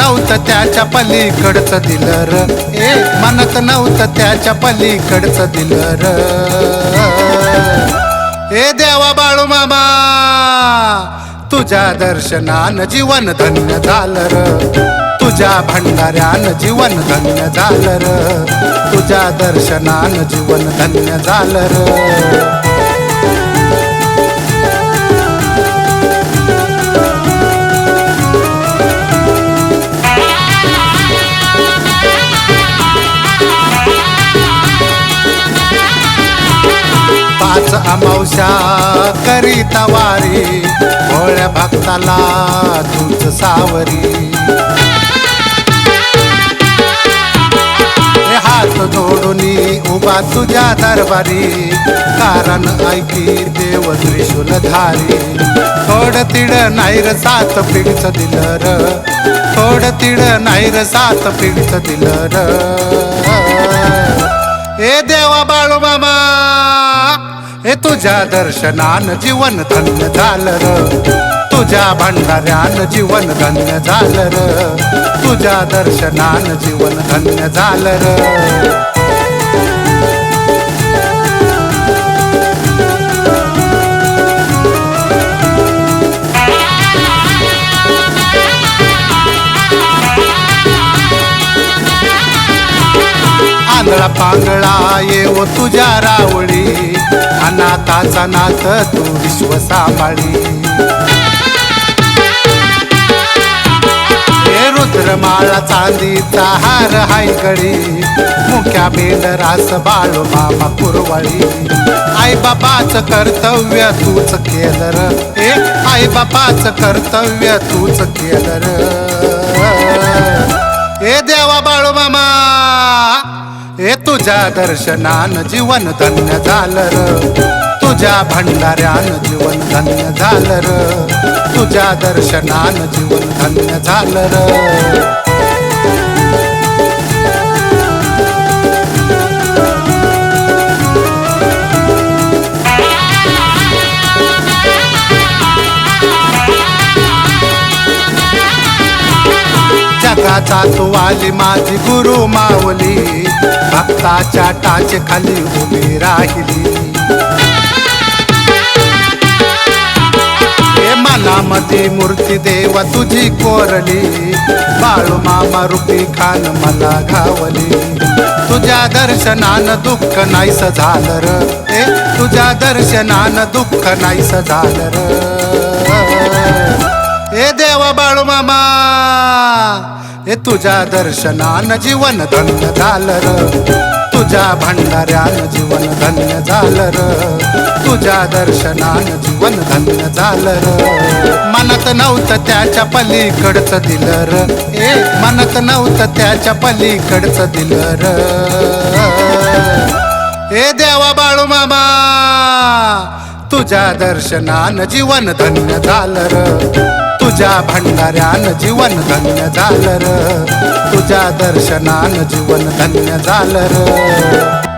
नव्हतं त्याच्या पलीकडचं दिलं र ए म्हणत नव्हतं त्याच्या पलीकडचं दिलं र ए देवा बाळू मामा तुझ्या दर्शनान जीवन धन्य झालं र तुझ्या भंडाऱ्यान जीवन धन्य झालं र तुझ्या दर्शनान जीवन धन्य झालं र पाच अमावस्या करीता वारी. भोळ्या भक्ताला तुझ सावरी. हे हात जोडून उभा तुझ्या दरबारी. कारण ऐकी देव त्रिशूल धारी. थोड तिड नाही र सात पिढीच दिलं र थोड तिड नाही र सात पिढीच दिलं र हे देवा बाळू मामा हे तुझ्या दर्शनान जीवन धन्य झालं र. तुझ्या भंडाऱ्यान जीवन धन्य झालं र. तुझ्या दर्शनान जीवन धन्य झालं र. आंधळा पांगळा येव तुझ्या रावळी. अनाथाचा नाथ तू विश्व सांभाळी. हे रुद्रमाळा चांदीचा हार हाय गडी. मुख्या रास बाळू मामा पुरवळी. आई बापाच कर्तव्य तूच केलर. ए आई बापाच कर्तव्य तूच केलर. ए देवा बाळू मामा हे तुझ्या दर्शनान जीवन धन्य झालं र. तुझ्या भंडाऱ्यान जीवन धन्य झालं र. तुझ्या दर्शनान जीवन धन्य झालं र. जगाचा तू आली माझी गुरु मावली. भक्ताच्या टाचे खाली उभी राहिली. हे मनामध्ये मूर्ती देव तुझी कोरली. बाळू मामा रुपी खान मला घावली. तुझ्या दर्शनान दुःख नाहीस झालं र. ए तुझ्या दर्शनान दुःख नाहीस झालं र. हे देवा बाळू मामा हे तुझ्या दर्शनान जीवन धन्य झालं र. तुझ्या भंडाऱ्यान जीवन धन्य झालं र. तुझ्या दर्शनान जीवन धन्य झालं र. मनात नव्हतं त्याच्या पलीकडचं दिलं र. ए मनात नव्हतं त्याच्या पलीकडचं दिलं र. हे देवा बाळू मामा तुझ्या दर्शनान जीवन धन्य झालं र. तुझ्या भंडाऱ्यान जीवन धन्य झालं र. तुझ्या दर्शनान जीवन धन्य झालं र.